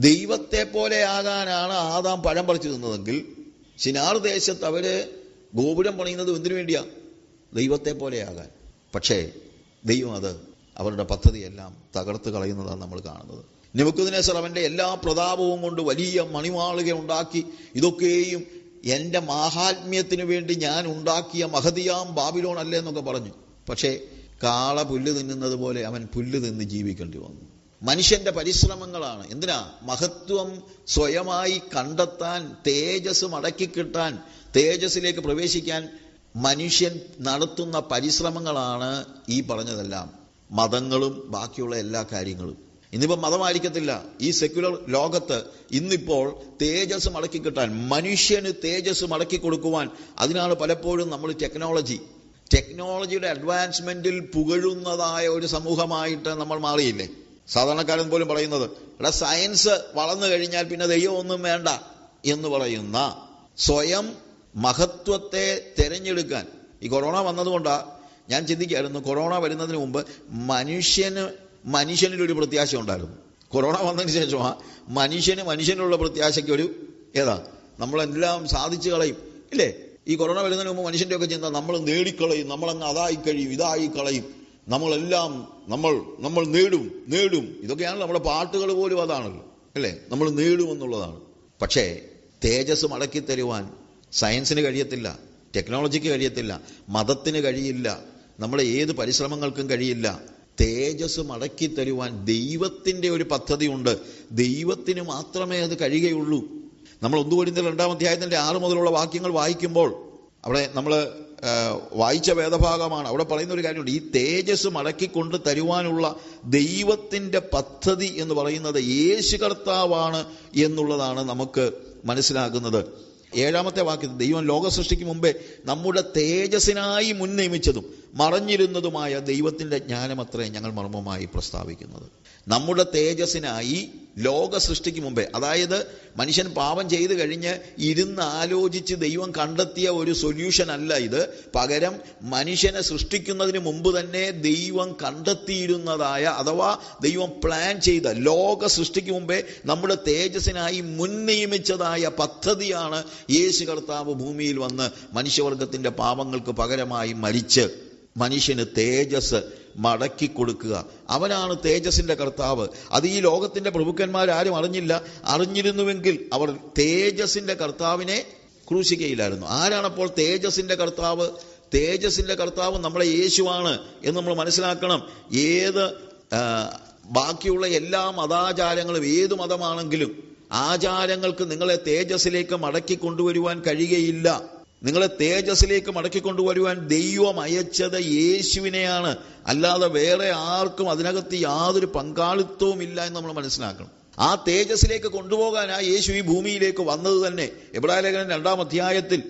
ദൈവത്തെ പോലെ ആകാനാണ് ആദാം പഴം പറിച്ചു തിന്നതെങ്കിൽ ശിനാർ ദേശത്ത് അവർ ഗോപുരം പണിയുന്നത് എന്തിനു വേണ്ടിയാ? ദൈവത്തെ പോലെയാകാൻ പക്ഷേ ദൈവം അത് അവരുടെ പദ്ധതിയെല്ലാം തകർത്ത് കളയുന്നതാണ് നമ്മൾ കാണുന്നത്. നിമുക്കുദിനേസർ അവന്റെ എല്ലാ പ്രതാപവും കൊണ്ട് വലിയ മണിമാളിക ഉണ്ടാക്കി ഇതൊക്കെയും എന്റെ മാഹാത്മ്യത്തിന് വേണ്ടി ഞാൻ ഉണ്ടാക്കിയ മഹതിയാം ബാബിലോൺ അല്ലേ എന്നൊക്കെ പറഞ്ഞു. പക്ഷേ കാള പുല്ല് തിന്നുന്നത് പോലെ അവൻ പുല്ല് തിന്ന് ജീവിക്കേണ്ടി വന്നു. മനുഷ്യന്റെ പരിശ്രമങ്ങളാണ്. എന്തിനാ? മഹത്വം സ്വയമായി കണ്ടെത്താൻ തേജസ് മടക്കി കിട്ടാൻ തേജസ്സിലേക്ക് പ്രവേശിക്കാൻ മനുഷ്യൻ നടത്തുന്ന പരിശ്രമങ്ങളാണ് ഈ പറഞ്ഞതെല്ലാം. മതങ്ങളും ബാക്കിയുള്ള എല്ലാ കാര്യങ്ങളും. ഇന്നിപ്പോൾ മതമായിരിക്കത്തില്ല. ഈ സെക്യുലർ ലോകത്ത് ഇന്നിപ്പോൾ തേജസ് മടക്കി കിട്ടാൻ മനുഷ്യന് തേജസ് മടക്കി കൊടുക്കുവാൻ അതിനാണ് പലപ്പോഴും നമ്മൾ ടെക്നോളജി ടെക്നോളജിയുടെ അഡ്വാൻസ്മെന്റിൽ പുകഴുന്നതായ ഒരു സമൂഹമായിട്ട് നമ്മൾ മാറിയില്ലേ? സാധാരണക്കാരൻ പോലും പറയുന്നത് ഇവിടെ സയൻസ് വളർന്നു കഴിഞ്ഞാൽ പിന്നെ ദൈവം ഒന്നും വേണ്ട എന്ന് പറയുന്ന സ്വയം മഹത്വത്തെ തിരഞ്ഞെടുക്കാൻ. ഈ കൊറോണ വന്നതുകൊണ്ടാ ഞാൻ ചിന്തിക്കായിരുന്നു കൊറോണ വരുന്നതിന് മുമ്പ് മനുഷ്യന് മനുഷ്യനിലൊരു പ്രത്യാശ ഉണ്ടായിരുന്നു. കൊറോണ വന്നതിന് ശേഷമാ മനുഷ്യന് മനുഷ്യനുള്ള പ്രത്യാശയ്ക്ക് ഒരു ഏതാ നമ്മളെല്ലാം സാധിച്ചു കളയും. ഇല്ലേ? ഈ കൊറോണ വരുന്നതിന് മുമ്പ് മനുഷ്യന്റെയൊക്കെ ചിന്ത നമ്മൾ നേടിക്കളയും നമ്മളങ്ങ് അതായി കഴിയും ഇതായി കളയും. നമ്മളെല്ലാം നമ്മൾ നമ്മൾ നേടും നേടും. ഇതൊക്കെയാണ് നമ്മുടെ പാട്ടുകൾ പോലും അതാണല്ലോ. അല്ലേ? നമ്മൾ നേടുമെന്നുള്ളതാണ് പക്ഷേ തേജസ് മടക്കി തരുവാൻ സയൻസിന് കഴിയത്തില്ല ടെക്നോളജിക്ക് കഴിയത്തില്ല മതത്തിന് കഴിയില്ല നമ്മുടെ ഏത് പരിശ്രമങ്ങൾക്കും കഴിയില്ല. തേജസ് മടക്കി തരുവാൻ ദൈവത്തിന്റെ ഒരു പദ്ധതിയുണ്ട്. ദൈവത്തിന് മാത്രമേ അത് കഴിയുകയുള്ളൂ. നമ്മൾ ഒന്നുകൂടി രണ്ടാം അധ്യായത്തിന്റെ ആറ് മുതലുള്ള വാക്യങ്ങൾ വായിക്കുമ്പോൾ അവിടെ നമ്മൾ വായിച്ച വേദഭാഗമാണ്. അവിടെ പറയുന്ന ഒരു കാര്യമുണ്ട്. ഈ തേജസ് മടക്കി കൊണ്ട് തരുവാനുള്ള ദൈവത്തിന്റെ പദ്ധതി എന്ന് പറയുന്നത് യേശു കർത്താവാണ് എന്നുള്ളതാണ് നമുക്ക് മനസ്സിലാക്കുന്നത് ഏഴാമത്തെ വാക്യത്തിൽ ദൈവം ലോക സൃഷ്ടിക്ക് മുമ്പേ നമ്മുടെ തേജസ്സിനായി മുൻ നിയമിച്ചതും മറഞ്ഞിരുന്നതുമായ ദൈവത്തിന്റെ ജ്ഞാനമത്രേ ഞങ്ങൾ മർമ്മമായി പ്രസ്താവിക്കുന്നത്. നമ്മുടെ തേജസ്സിനായി ലോക സൃഷ്ടിക്ക് മുമ്പേ അതായത് മനുഷ്യൻ പാപം ചെയ്തു കഴിഞ്ഞ് ഇരുന്ന് ആലോചിച്ച് ദൈവം കണ്ടെത്തിയ ഒരു സൊല്യൂഷൻ അല്ല ഇത്. പകരം മനുഷ്യനെ സൃഷ്ടിക്കുന്നതിന് മുമ്പ് തന്നെ ദൈവം കണ്ടെത്തിയിരുന്നതായ അഥവാ ദൈവം പ്ലാൻ ചെയ്ത ലോക സൃഷ്ടിക്ക് മുമ്പേ നമ്മുടെ തേജസ്സിനായി മുൻ നിയമിച്ചതായ പദ്ധതിയാണ് യേശു കർത്താവ് ഭൂമിയിൽ വന്ന് മനുഷ്യവർഗത്തിന്റെ പാപങ്ങൾക്ക് പകരമായി മരിച്ച് മനുഷ്യന് തേജസ് മടക്കി കൊടുക്കുക. അവനാണ് തേജസിന്റെ കർത്താവ്. അത് ഈ ലോകത്തിന്റെ പ്രഭുക്കന്മാരാരും അറിഞ്ഞില്ല. അറിഞ്ഞിരുന്നുവെങ്കിൽ അവർ തേജസിന്റെ കർത്താവിനെ ക്രൂശിക്കയില്ലായിരുന്നു ആരാണപ്പോൾ തേജസിന്റെ കർത്താവ്? തേജസിന്റെ കർത്താവ് നമ്മളെ യേശുവാണ് എന്ന് നമ്മൾ മനസ്സിലാക്കണം. ഏത് ബാക്കിയുള്ള എല്ലാ മതാചാരങ്ങളും ഏത് മതമാണെങ്കിലും ആചാരങ്ങൾക്ക് നിങ്ങളെ തേജസ്സിലേക്ക് മടക്കി കൊണ്ടുവരുവാൻ കഴിയുകയില്ല. നിങ്ങളെ തേജസ്സിലേക്ക് മടക്കി കൊണ്ടുവരുവാൻ ദൈവം അയച്ചത് യേശുവിനെയാണ്. അല്ലാതെ വേറെ ആർക്കും അതിനകത്ത് യാതൊരു പങ്കാളിത്തവും ഇല്ല എന്ന് നമ്മൾ മനസ്സിലാക്കണം. ആ തേജസ്സിലേക്ക് കൊണ്ടുപോകാൻ ആ യേശു ഈ ഭൂമിയിലേക്ക് വന്നത് തന്നെ. എബ്രായ ലേഖനം രണ്ടാം അധ്യായത്തിൽ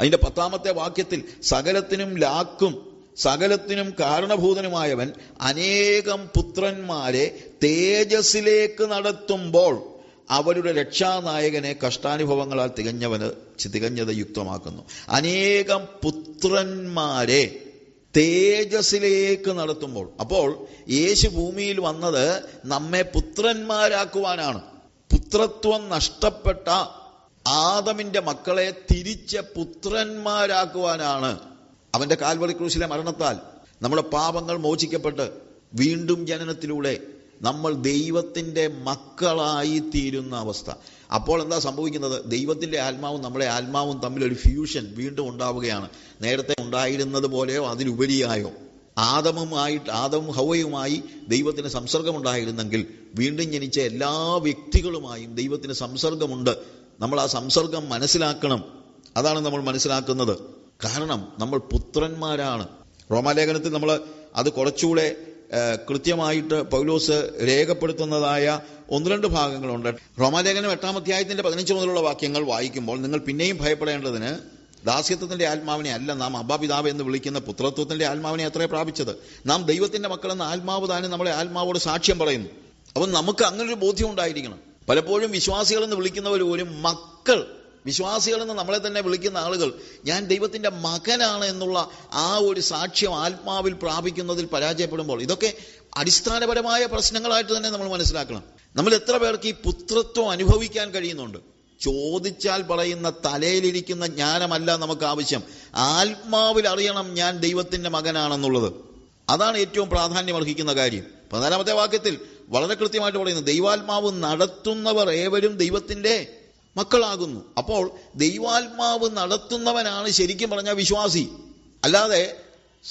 അതിന്റെ പത്താമത്തെ വാക്യത്തിൽ സകലത്തിനും ലാക്കും സകലത്തിനും കാരണഭൂതനുമായവൻ അനേകം പുത്രന്മാരെ തേജസ്സിലേക്ക് നടത്തുമ്പോൾ അവരുടെ രക്ഷാനായകനെ കഷ്ടാനുഭവങ്ങളാൽ തികഞ്ഞവന് തികഞ്ഞത് യുക്തമാക്കുന്നു. അനേകം പുത്രന്മാരെ തേജസ്സിലേക്ക് നടത്തുമ്പോൾ അപ്പോൾ യേശു ഭൂമിയിൽ വന്നത് നമ്മെ പുത്രന്മാരാക്കുവാനാണ്. പുത്രത്വം നഷ്ടപ്പെട്ട ആദമിന്റെ മക്കളെ തിരിച്ച് പുത്രന്മാരാക്കുവാനാണ്. അവന്റെ കാൽവറി ക്രൂശിലെ മരണത്താൽ നമ്മുടെ പാപങ്ങൾ മോചിക്കപ്പെട്ട് വീണ്ടും ജനനത്തിലൂടെ നമ്മൾ ദൈവത്തിന്റെ മക്കളായി തീരുന്ന അവസ്ഥ. അപ്പോൾ എന്താ സംഭവിക്കുന്നത്? ദൈവത്തിന്റെ ആത്മാവും നമ്മുടെ ആത്മാവും തമ്മിൽ ഒരു ഫ്യൂഷൻ വീണ്ടും ഉണ്ടാവുകയാണ്. നേരത്തെ ഉണ്ടായിരുന്നത് പോലെയോ അതിലുപരിയായോ. ആദമുമായിട്ട് ആദവും ഹവയുമായി ദൈവത്തിന് സംസർഗമുണ്ടായിരുന്നെങ്കിൽ വീണ്ടും ജനിച്ച എല്ലാ വ്യക്തികളുമായും ദൈവത്തിന് സംസർഗമുണ്ട്. നമ്മൾ ആ സംസർഗം മനസ്സിലാക്കണം. അതാണ് നമ്മൾ മനസ്സിലാക്കുന്നത്. കാരണം നമ്മൾ പുത്രന്മാരാണ്. റോമാലേഖനത്തിൽ നമ്മൾ അത് കുറച്ചുകൂടെ കൃത്യമായിട്ട് പൗലോസ് രേഖപ്പെടുത്തുന്നതായ ഒന്ന് രണ്ട് ഭാഗങ്ങളുണ്ട്. റോമാലേഖനം എട്ടാം അധ്യായത്തിന്റെ പതിനഞ്ച് മുതലുള്ള വാക്യങ്ങൾ വായിക്കുമ്പോൾ നിങ്ങൾ പിന്നെയും ഭയപ്പെടേണ്ടതിന് ദാസ്യത്വത്തിന്റെ ആത്മാവിനെ അല്ല നാം അബ്ബാപിതാവ് എന്ന് വിളിക്കുന്ന പുത്രത്വത്തിന്റെ ആത്മാവിനെ അത്രേ പ്രാപിച്ചത്. നാം ദൈവത്തിന്റെ മക്കളെന്ന ആത്മാവ് താനും നമ്മളെ ആത്മാവോട് സാക്ഷ്യം പറയുന്നു. അപ്പം നമുക്ക് അങ്ങനൊരു ബോധ്യം ഉണ്ടായിരിക്കണം. പലപ്പോഴും വിശ്വാസികൾ എന്ന് വിളിക്കുന്നവർ പോലും മക്കൾ വിശ്വാസികളെന്ന് നമ്മളെ തന്നെ വിളിക്കുന്ന ആളുകൾ ഞാൻ ദൈവത്തിന്റെ മകനാണ് എന്നുള്ള ആ ഒരു സാക്ഷ്യം ആത്മാവിൽ പ്രാപിക്കുന്നതിൽ പരാജയപ്പെടുമ്പോൾ ഇതൊക്കെ അടിസ്ഥാനപരമായ പ്രശ്നങ്ങളായിട്ട് തന്നെ നമ്മൾ മനസ്സിലാക്കണം. നമ്മൾ എത്ര പേർക്ക് ഈ പുത്രത്വം അനുഭവിക്കാൻ കഴിയുന്നുണ്ട്? ചോദിച്ചാൽ പറയുന്ന തലയിലിരിക്കുന്ന ജ്ഞാനമല്ല നമുക്ക് ആവശ്യം. ആത്മാവിൽ അറിയണം ഞാൻ ദൈവത്തിന്റെ മകനാണെന്നുള്ളത്. അതാണ് ഏറ്റവും പ്രാധാന്യം അർഹിക്കുന്ന കാര്യം. പതിനാലാമത്തെ വാക്യത്തിൽ വളരെ കൃത്യമായിട്ട് പറയുന്നത് ദൈവാത്മാവ് നടത്തുന്നവർ ഏവരും ദൈവത്തിന്റെ മക്കളാകുന്നു. അപ്പോൾ ദൈവാത്മാവ് നടത്തുന്നവനാണ് ശരിക്കും പറഞ്ഞ വിശ്വാസി. അല്ലാതെ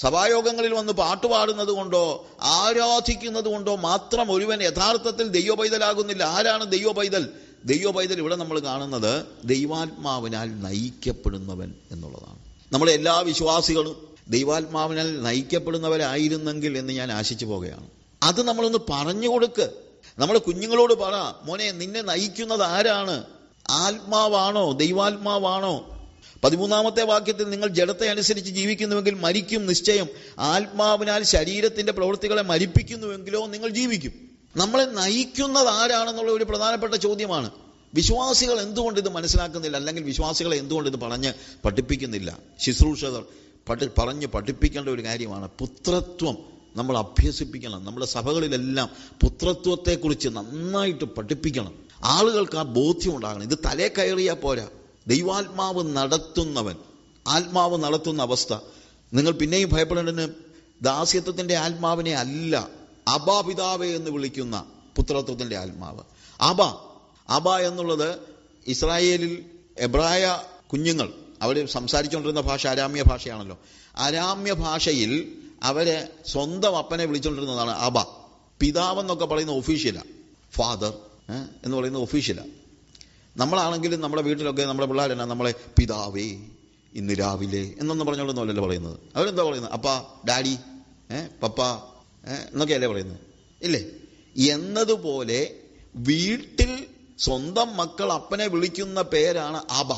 സഭായോഗങ്ങളിൽ വന്ന് പാട്ടുപാടുന്നത് കൊണ്ടോ ആരാധിക്കുന്നത് കൊണ്ടോ മാത്രം ഒരുവൻ യഥാർത്ഥത്തിൽ ദൈവ പൈതലാകുന്നില്ല ആരാണ് ദൈവ പൈതൽ ദൈവ പൈതൽ ഇവിടെ നമ്മൾ കാണുന്നത് ദൈവാത്മാവിനാൽ നയിക്കപ്പെടുന്നവൻ എന്നുള്ളതാണ്. നമ്മുടെ എല്ലാ വിശ്വാസികളും ദൈവാത്മാവിനാൽ നയിക്കപ്പെടുന്നവരായിരുന്നെങ്കിൽ എന്ന് ഞാൻ ആശിച്ചു പോകുകയാണ് അത് നമ്മളൊന്ന് പറഞ്ഞു കൊടുക്ക്. നമ്മൾ കുഞ്ഞുങ്ങളോട് പറ മോനെ നിന്നെ നയിക്കുന്നത് ആരാണ്? ആത്മാവാണോ? ദൈവാത്മാവാണോ? പതിമൂന്നാമത്തെ വാക്യത്തിൽ നിങ്ങൾ ജഡത്തെ അനുസരിച്ച് ജീവിക്കുന്നുവെങ്കിൽ മരിക്കും നിശ്ചയം. ആത്മാവിനാൽ ശരീരത്തിന്റെ പ്രവൃത്തികളെ മരിപ്പിക്കുന്നുവെങ്കിലോ നിങ്ങൾ ജീവിക്കും. നമ്മളെ നയിക്കുന്നത് ആരാണെന്നുള്ള ഒരു പ്രധാനപ്പെട്ട ചോദ്യമാണ്. വിശ്വാസികൾ എന്തുകൊണ്ട് ഇത് മനസ്സിലാക്കുന്നില്ല? അല്ലെങ്കിൽ വിശ്വാസികളെ എന്തുകൊണ്ട് ഇത് പറഞ്ഞ് പഠിപ്പിക്കുന്നില്ല? ശുശ്രൂഷകർ പഠി പറഞ്ഞ് പഠിപ്പിക്കേണ്ട ഒരു കാര്യമാണ് പുത്രത്വം. നമ്മൾ അഭ്യസിപ്പിക്കണം. നമ്മുടെ സഭകളിലെല്ലാം പുത്രത്വത്തെക്കുറിച്ച് നന്നായിട്ട് പഠിപ്പിക്കണം. ആളുകൾക്ക് ആ ബോധ്യം ഉണ്ടാകണം ഇത് തലേ കയറിയാൽ പോരാ. ദൈവാത്മാവ് നടത്തുന്നവൻ ആത്മാവ് നടത്തുന്ന അവസ്ഥ. നിങ്ങൾ പിന്നെയും ഭയപ്പെടേണ്ടതിന് ദാസ്യത്വത്തിന്റെ ആത്മാവിനെ അല്ല അബാപിതാവേ എന്ന് വിളിക്കുന്ന പുത്രത്വത്തിന്റെ ആത്മാവ്. അബ അബ എന്നുള്ളത് ഇസ്രായേലിൽ എബ്രായ കുഞ്ഞുങ്ങൾ അവർ സംസാരിച്ചുകൊണ്ടിരുന്ന ഭാഷ അരാമ്യ ഭാഷയാണല്ലോ. അരാമ്യ ഭാഷയിൽ അവരെ സ്വന്തം അപ്പനെ വിളിച്ചുകൊണ്ടിരുന്നതാണ് അബ. പിതാവെന്നൊക്കെ പറയുന്ന ഒഫീഷ്യലാണ് ഫാദർ എന്ന് പറയുന്നത് ഒഫീഷ്യലാണ് നമ്മളാണെങ്കിലും നമ്മുടെ വീട്ടിലൊക്കെ നമ്മുടെ പിള്ളേരെന്നാ നമ്മളെ പിതാവേ ഇന്ന് രാവിലെ എന്നൊന്നും പറഞ്ഞോളൊന്നുമല്ലല്ലോ പറയുന്നത്. അവരെന്താ പറയുന്നത്? അപ്പ ഡാഡി പപ്പ എന്നൊക്കെയല്ലേ പറയുന്നത്. ഇല്ലേ? എന്നതുപോലെ വീട്ടിൽ സ്വന്തം മക്കൾ അപ്പനെ വിളിക്കുന്ന പേരാണ് അബ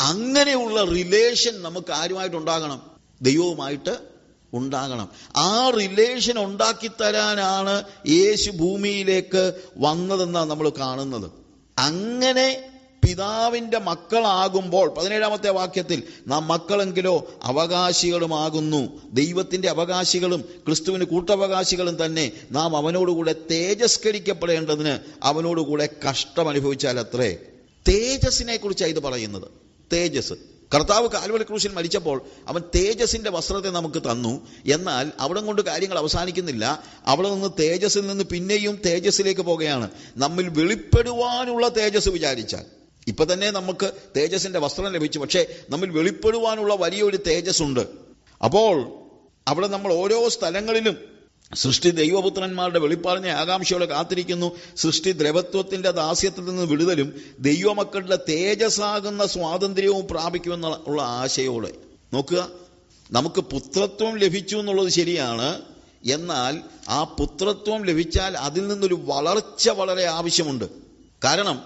അങ്ങനെയുള്ള റിലേഷൻ നമുക്ക് ആരുമായിട്ട് ഉണ്ടാകണം ദൈവവുമായിട്ട് ഉണ്ടാകണം. ആ റിലേഷൻ ഉണ്ടാക്കി തരാനാണ് യേശു ഭൂമിയിലേക്ക് വന്നതെന്നാണ് നമ്മൾ കാണുന്നത്. അങ്ങനെ പിതാവിന്റെ മക്കളാകുമ്പോൾ പതിനേഴാമത്തെ വാക്യത്തിൽ നാം മക്കളെങ്കിലോ അവകാശികളുമാകുന്നു. ദൈവത്തിന്റെ അവകാശികളും ക്രിസ്തുവിന് കൂട്ടവകാശികളും തന്നെ നാം അവനോടുകൂടെ തേജസ്കരിക്കപ്പെടേണ്ടതിന് അവനോടുകൂടെ കഷ്ടം അനുഭവിച്ചാൽ അത്രേ തേജസ്സിനെ കുറിച്ചാണ് ഇത് പറയുന്നത്. തേജസ് കർത്താവ് കാൽവരി ക്രൂശിൽ മരിച്ചപ്പോൾ അവൻ തേജസിന്റെ വസ്ത്രത്തെ നമുക്ക് തന്നു. എന്നാൽ അവിടെ കൊണ്ട് കാര്യങ്ങൾ അവസാനിക്കുന്നില്ല. അവിടെ നിന്ന് തേജസ്സിൽ നിന്ന് പിന്നെയും തേജസ്സിലേക്ക് പോകുകയാണ്. നമ്മിൽ വെളിപ്പെടുവാനുള്ള തേജസ് വിചാരിച്ചാൽ. ഇപ്പൊ തന്നെ നമുക്ക് തേജസിന്റെ വസ്ത്രം ലഭിച്ചു. പക്ഷേ നമ്മിൽ വെളിപ്പെടുവാനുള്ള വലിയൊരു തേജസ് ഉണ്ട് അപ്പോൾ അവിടെ നമ്മൾ ഓരോ സ്ഥലങ്ങളിലും സൃഷ്ടി ദൈവപുത്രന്മാരുടെ വെളിപ്പാടിനെ ആകാംക്ഷയോടെ കാത്തിരിക്കുന്നു. സൃഷ്ടി ദ്രവത്വത്തിന്റെ ദാസ്യത്തിൽ നിന്ന് വിടുതലും ദൈവമക്കളുടെ തേജസ്സാകുന്ന സ്വാതന്ത്ര്യവും പ്രാപിക്കുമെന്ന ഉള്ള ആശയോടെ. നോക്കുക നമുക്ക് പുത്രത്വം ലഭിച്ചു എന്നുള്ളത് ശരിയാണ്. എന്നാൽ ആ പുത്രത്വം ലഭിച്ചാൽ അതിൽ നിന്നൊരു വളർച്ച വളരെ ആവശ്യമുണ്ട്. കാരണം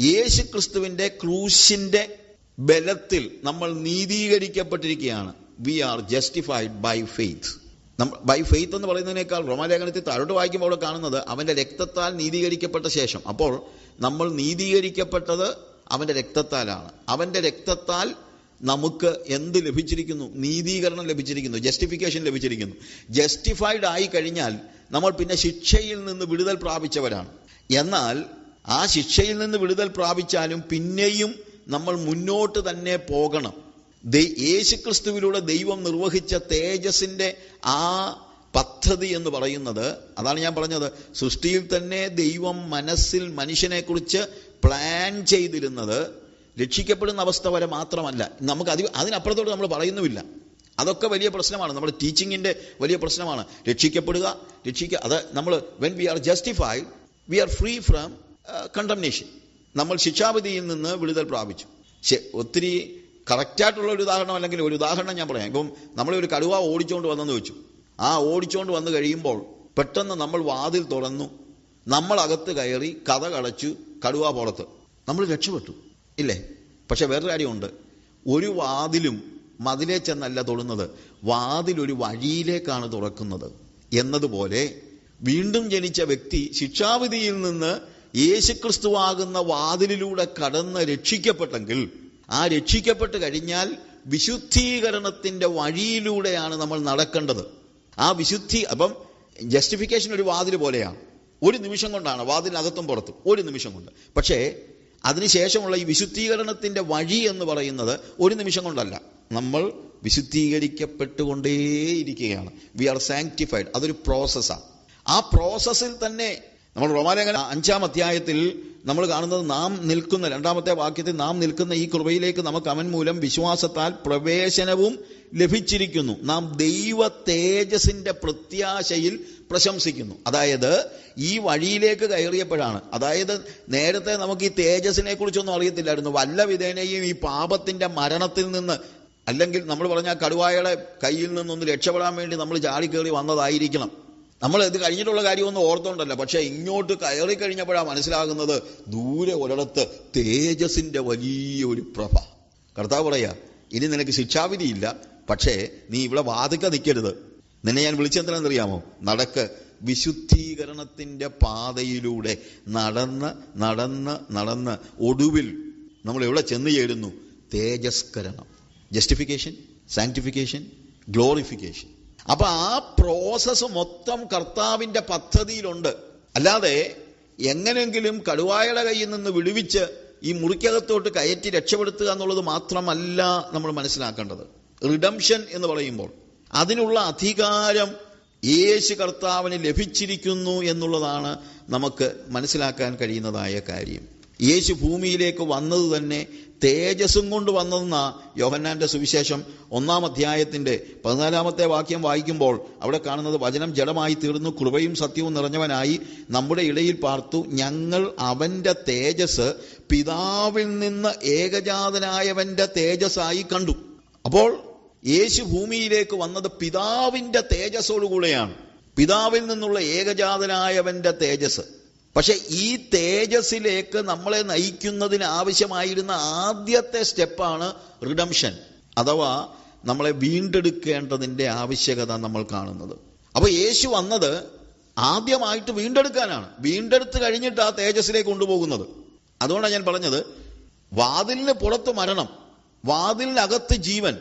യേശു ക്രിസ്തുവിന്റെ ക്രൂശിന്റെ ബലത്തിൽ നമ്മൾ നീതീകരിക്കപ്പെട്ടിരിക്കുകയാണ്. We are justified by faith by faith എന്ന് പറയുന്നതിനേക്കാൾ റോമാലേഖനത്തിൽ താഴോട്ട് വായിക്കുമ്പോൾ അവിടെ കാണുന്നത് അവന്റെ രക്തത്താൽ നീതീകരിക്കപ്പെട്ട ശേഷം. അപ്പോൾ നമ്മൾ നീതീകരിക്കപ്പെട്ടത് അവന്റെ രക്തത്താലാണ്. അവന്റെ രക്തത്താൽ നമുക്ക് എന്ത് ലഭിച്ചിരിക്കുന്നു? നീതീകരണം ലഭിച്ചിരിക്കുന്നു. ജസ്റ്റിഫിക്കേഷൻ ലഭിച്ചിരിക്കുന്നു. ജസ്റ്റിഫൈഡ് ആയി കഴിഞ്ഞാൽ നമ്മൾ പിന്നെ ശിക്ഷയിൽ നിന്ന് വിടുതൽ പ്രാപിച്ചവരാണ്. എന്നാൽ ആ ശിക്ഷയിൽ നിന്ന് വിടുതൽ പ്രാപിച്ചാലും പിന്നെയും നമ്മൾ മുന്നോട്ട് തന്നെ പോകണം. യേശുക്രിസ്തുവിലൂടെ ദൈവം നിർവഹിച്ച തേജസിന്റെ ആ പദ്ധതി എന്ന് പറയുന്നത് അതാണ് ഞാൻ പറഞ്ഞത് സൃഷ്ടിയിൽ തന്നെ ദൈവം മനസ്സിൽ മനുഷ്യനെ കുറിച്ച് പ്ലാൻ ചെയ്തിരുന്നത് രക്ഷിക്കപ്പെടുന്ന അവസ്ഥ വരെ മാത്രമല്ല. നമുക്ക് അതി അതിനപ്പുറത്തോട്ട് നമ്മൾ പറയുന്നുമില്ല. അതൊക്കെ വലിയ പ്രശ്നമാണ്. നമ്മുടെ ടീച്ചിങ്ങിന്റെ വലിയ പ്രശ്നമാണ്. രക്ഷിക്കപ്പെടുക രക്ഷിക്കുക അത് നമ്മൾ when we are justified we are free from condemnation നമ്മൾ ശിക്ഷാവിധിയിൽ നിന്ന് വിടുതൽ പ്രാപിച്ചു. ഒത്തിരി കറക്റ്റായിട്ടുള്ള ഒരു ഉദാഹരണം അല്ലെങ്കിൽ ഒരു ഉദാഹരണം ഞാൻ പറയാം. ഇപ്പം നമ്മളൊരു കടുവ ഓടിച്ചുകൊണ്ട് വന്നെന്ന് വെച്ചു. ആ ഓടിച്ചുകൊണ്ട് വന്നു കഴിയുമ്പോൾ പെട്ടെന്ന് നമ്മൾ വാതിൽ തുറന്നു. നമ്മൾ അകത്ത് കയറി കഥ കടച്ചു കടുവ പുറത്ത്. നമ്മൾ രക്ഷപ്പെട്ടു. ഇല്ലേ? പക്ഷെ വേറൊരു കാര്യമുണ്ട്. ഒരു വാതിലും മതിലേ ചെന്നല്ല തൊടുന്നത്. വാതിലൊരു വഴിയിലേക്കാണ് തുറക്കുന്നത്. എന്നതുപോലെ വീണ്ടും ജനിച്ച വ്യക്തി ശിക്ഷാവിധിയിൽ നിന്ന് യേശുക്രിസ്തുവാകുന്ന വാതിലിലൂടെ കടന്ന് രക്ഷിക്കപ്പെട്ടെങ്കിൽ ആ രക്ഷിക്കപ്പെട്ട് കഴിഞ്ഞാൽ വിശുദ്ധീകരണത്തിന്റെ വഴിയിലൂടെയാണ് നമ്മൾ നടക്കേണ്ടത്. ആ വിശുദ്ധി അപ്പം ജസ്റ്റിഫിക്കേഷൻ ഒരു വാതിൽ പോലെയാണ്. ഒരു നിമിഷം കൊണ്ടാണ് വാതിലിനകത്തും പുറത്തും. ഒരു നിമിഷം കൊണ്ട്. പക്ഷേ അതിനുശേഷമുള്ള ഈ വിശുദ്ധീകരണത്തിന്റെ വഴി എന്ന് പറയുന്നത് ഒരു നിമിഷം കൊണ്ടല്ല. നമ്മൾ വിശുദ്ധീകരിക്കപ്പെട്ടുകൊണ്ടേയിരിക്കുകയാണ്. വി ആർ സാങ്ക്ടിഫൈഡ് അതൊരു പ്രോസസ്സാണ് ആ. പ്രോസസ്സിൽ തന്നെ നമ്മൾ റോമാലേഖന അഞ്ചാം അധ്യായത്തിൽ നമ്മൾ കാണുന്നത് നാം നിൽക്കുന്ന രണ്ടാമത്തെ വാക്യത്തിൽ നാം നിൽക്കുന്ന ഈ കൃപയിലേക്ക് നമുക്ക് അവൻ മൂലം വിശ്വാസത്താൽ പ്രവേശനവും ലഭിച്ചിരിക്കുന്നു. നാം ദൈവ തേജസിന്റെ പ്രത്യാശയിൽ പ്രശംസിക്കുന്നു. അതായത് ഈ വഴിയിലേക്ക് കയറിയപ്പോഴാണ്. അതായത് നേരത്തെ നമുക്ക് ഈ തേജസിനെ കുറിച്ചൊന്നും അറിയത്തില്ലായിരുന്നു. വല്ല വിധേനയും ഈ പാപത്തിന്റെ മരണത്തിൽ നിന്ന് അല്ലെങ്കിൽ നമ്മൾ പറഞ്ഞ കടുവായുടെ കയ്യിൽ നിന്നൊന്ന് രക്ഷപ്പെടാൻ വേണ്ടി നമ്മൾ ചാടി കയറി വന്നതായിരിക്കണം. നമ്മൾ ഇത് കഴിഞ്ഞിട്ടുള്ള കാര്യമൊന്നും ഓർത്തോണ്ടല്ല. പക്ഷെ ഇങ്ങോട്ട് കയറി കഴിഞ്ഞപ്പോഴാണ് മനസ്സിലാകുന്നത് ദൂരെ ഒരിടത്ത് തേജസിന്റെ വലിയൊരു പ്രഭ. കർത്താവ് പറയാ ഇനി നിനക്ക് ശിക്ഷാവിധിയില്ല. പക്ഷേ നീ ഇവിടെ വാതിക്ക നിൽക്കരുത്. നിന്നെ ഞാൻ വിളിച്ചെന്തിനെന്നറിയാമോ നടക്ക് വിശുദ്ധീകരണത്തിന്റെ പാതയിലൂടെ നടന്ന് നടന്ന് നടന്ന് ഒടുവിൽ നമ്മൾ എവിടെ ചെന്ന് ചേരുന്നു? തേജസ്കരണം. ജസ്റ്റിഫിക്കേഷൻ സാങ്ക്ടിഫിക്കേഷൻ ഗ്ലോറിഫിക്കേഷൻ അപ്പൊ ആ പ്രോസസ്സ് മൊത്തം കർത്താവിന്റെ പദ്ധതിയിലുണ്ട്. അല്ലാതെ എങ്ങനെയെങ്കിലും കടുവായുടെ കയ്യിൽ നിന്ന് വിടുവിച്ച് ഈ മുറിക്കകത്തോട്ട് കയറ്റി രക്ഷപ്പെടുത്തുക എന്നുള്ളത് മാത്രമല്ല നമ്മൾ മനസ്സിലാക്കേണ്ടത്. റിഡംഷൻ എന്ന് പറയുമ്പോൾ അതിനുള്ള അധികാരം യേശു കർത്താവിന് ലഭിച്ചിരിക്കുന്നു എന്നുള്ളതാണ് നമുക്ക് മനസ്സിലാക്കാൻ കഴിയുന്നതായ കാര്യം. യേശു ഭൂമിയിലേക്ക് വന്നത് തന്നെ തേജസ്സും കൊണ്ട് വന്നതെന്ന യോഹന്നാന്റെ സുവിശേഷം ഒന്നാം അധ്യായത്തിന്റെ പതിനാലാമത്തെ വാക്യം വായിക്കുമ്പോൾ അവിടെ കാണുന്നത് വചനം ജഡമായി തീർന്നു കൃപയും സത്യവും നിറഞ്ഞവനായി. നമ്മുടെ ഇടയിൽ പാർത്തു ഞങ്ങൾ അവന്റെ തേജസ് പിതാവിൽ നിന്ന് ഏകജാതനായവന്റെ തേജസ്സായി കണ്ടു. അപ്പോൾ യേശു ഭൂമിയിലേക്ക് വന്നത് പിതാവിന്റെ തേജസ്സോടുകൂടെയാണ്. പിതാവിൽ നിന്നുള്ള ഏകജാതനായവന്റെ തേജസ് പക്ഷെ ഈ തേജസ്സിലേക്ക് നമ്മളെ നയിക്കുന്നതിന് ആവശ്യമായിരുന്ന ആദ്യത്തെ സ്റ്റെപ്പാണ് റിഡംഷൻ അഥവാ നമ്മളെ വീണ്ടെടുക്കേണ്ടതിന്റെ ആവശ്യകത നമ്മൾ കാണുന്നത്. അപ്പോൾ യേശു വന്നത് ആദ്യമായിട്ട് വീണ്ടെടുക്കാനാണ്. വീണ്ടെടുത്ത് കഴിഞ്ഞിട്ട് ആ തേജസ്സിലേക്ക് കൊണ്ടുപോകുന്നത്. അതുകൊണ്ടാണ് ഞാൻ പറഞ്ഞത് വാതിലിന് പുറത്ത് മരണം വാതിലിനകത്ത് ജീവൻ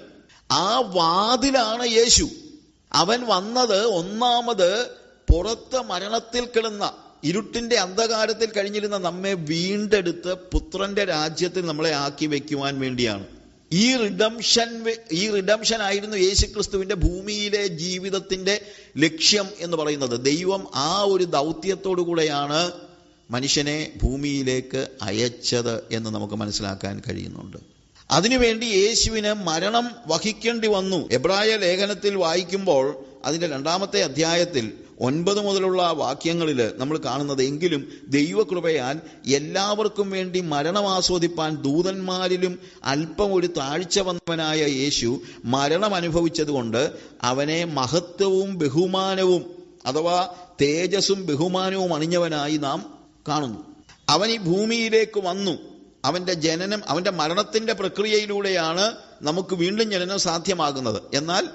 ആ വാതിലാണ് യേശു. അവൻ വന്നത് ഒന്നാമത് പുറത്ത് മരണത്തിൽ കിടന്ന ഇരുട്ടിന്റെ അന്ധകാരത്തിൽ കഴിഞ്ഞിരുന്ന നമ്മെ വീണ്ടെടുത്ത് പുത്രന്റെ രാജ്യത്തിൽ നമ്മളെ ആക്കി വെക്കുവാൻ വേണ്ടിയാണ്. ഈ റിഡംഷൻ ഈ റിഡംഷൻ ആയിരുന്നു യേശുക്രിസ്തുവിന്റെ ഭൂമിയിലെ ജീവിതത്തിന്റെ ലക്ഷ്യം എന്ന് പറയുന്നത്. ദൈവം ആ ഒരു ദൗത്യത്തോടു കൂടെയാണ് മനുഷ്യനെ ഭൂമിയിലേക്ക് അയച്ചത് എന്ന് നമുക്ക് മനസ്സിലാക്കാൻ കഴിയുന്നുണ്ട്. അതിനുവേണ്ടി യേശുവിന് മരണം വഹിക്കേണ്ടി വന്നു. എബ്രായ ലേഖനത്തിൽ വായിക്കുമ്പോൾ അതിന്റെ രണ്ടാമത്തെ അധ്യായത്തിൽ ഒൻപത് മുതലുള്ള വാക്യങ്ങളിൽ നമ്മൾ കാണുന്നത് എങ്കിലും ദൈവകൃപയാൽ എല്ലാവർക്കും വേണ്ടി മരണം ആസ്വദിപ്പാൻ ദൂതന്മാരിലും അല്പം ഒരു താഴ്ച വന്നവനായ യേശു മരണം അനുഭവിച്ചതുകൊണ്ട് അവനെ മഹത്വവും ബഹുമാനവും അഥവാ തേജസ്സും ബഹുമാനവും അണിഞ്ഞവനായി നാം കാണുന്നു. അവൻ ഈ ഭൂമിയിലേക്ക് വന്നു. അവന്റെ ജനനം അവന്റെ മരണത്തിന്റെ പ്രക്രിയയിലൂടെയാണ് നമുക്ക് വീണ്ടും ജനനം സാധ്യമാകുന്നത്. എന്നാൽ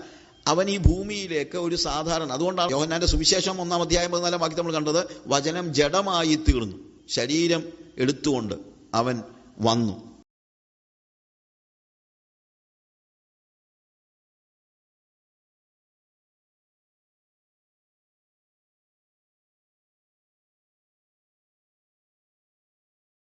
അവൻ ഈ ഭൂമിയിലേക്ക് ഒരു സാധാരണ അതുകൊണ്ടാണ് യോഹന്നാന്റെ സുവിശേഷം ഒന്നാം അധ്യായം പതിനാലാം വാക്യം നമ്മൾ കണ്ടത് വചനം ജഡമായി തീർന്നു. ശരീരം എടുത്തുകൊണ്ട് അവൻ വന്നു.